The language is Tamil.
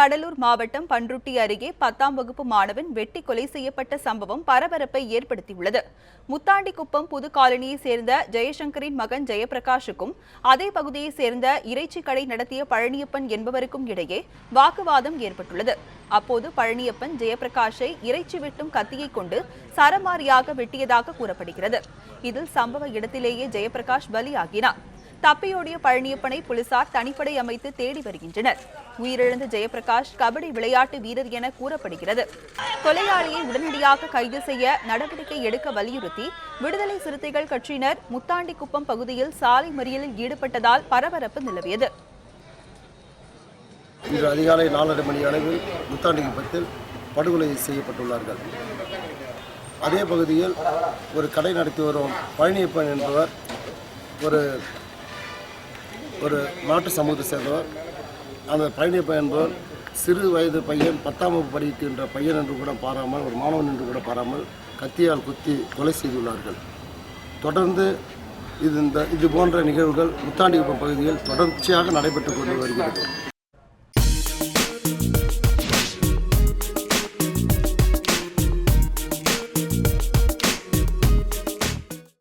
கடலூர் மாவட்டம் பன்ருட்டி அருகே பத்தாம் வகுப்பு மாணவன் வெட்டி கொலை செய்யப்பட்ட சம்பவம் பரபரப்பை ஏற்படுத்தியுள்ளது. முத்தாண்டிக்குப்பம் புது காலனியைச் சேர்ந்த ஜெயசங்கரின் மகன் ஜெயபிரகாஷுக்கும் அதே பகுதியைச் சேர்ந்த இறைச்சி கடை நடத்திய பழனியப்பன் என்பவருக்கும் இடையே வாக்குவாதம் ஏற்பட்டுள்ளது. அப்போது பழனியப்பன் ஜெயபிரகாஷை இறைச்சி வெட்டும் கத்தியை கொண்டு சரமாரியாக வெட்டியதாக கூறப்படுகிறது. இதில் சம்பவ இடத்திலேயே ஜெயபிரகாஷ் பலியாகினார். தப்பியோடிய பழனியப்பனை போலீசார் தனிப்படை அமைத்து தேடி வருகின்றனர். உயிரிழந்த ஜெயபிரகாஷ் கபடி விளையாட்டு வீரர் என கூறப்படுகிறது. கொலையாளியை உடனடியாக கைது செய்ய நடவடிக்கை எடுக்க வலியுறுத்தி விடுதலை சிறுத்தைகள் கட்சியினர் முத்தாண்டிக்குப்பம் பகுதியில் சாலை மறியலில் ஈடுபட்டதால் பரபரப்பு நிலவியது. இன்று அதிகாலை நாலரை மணி அளவில் முத்தாண்டிக்குப்பத்தில் படுகொலை செய்யப்பட்டுள்ளார்கள். அதே பகுதியில் ஒரு கடை நடத்தி வரும் பழனியப்பன் என்பவர் ஒரு ஒரு மாட்டு சமூகத்தை சேர்ந்தவர். அந்த பழனியப்பன் என்பவர் சிறு வயது பையன் பத்தாம் வகுப்பு படிக்கின்ற பையன் என்று கூட பாராமல் ஒரு மாணவன் என்று கூட பாராமல் கத்தியால் குத்தி கொலை செய்துள்ளார்கள். தொடர்ந்து இது இந்த இது போன்ற நிகழ்வுகள் முத்தாண்டி பகுதியில் தொடர்ச்சியாக நடைபெற்று கொண்டு வருகிறது.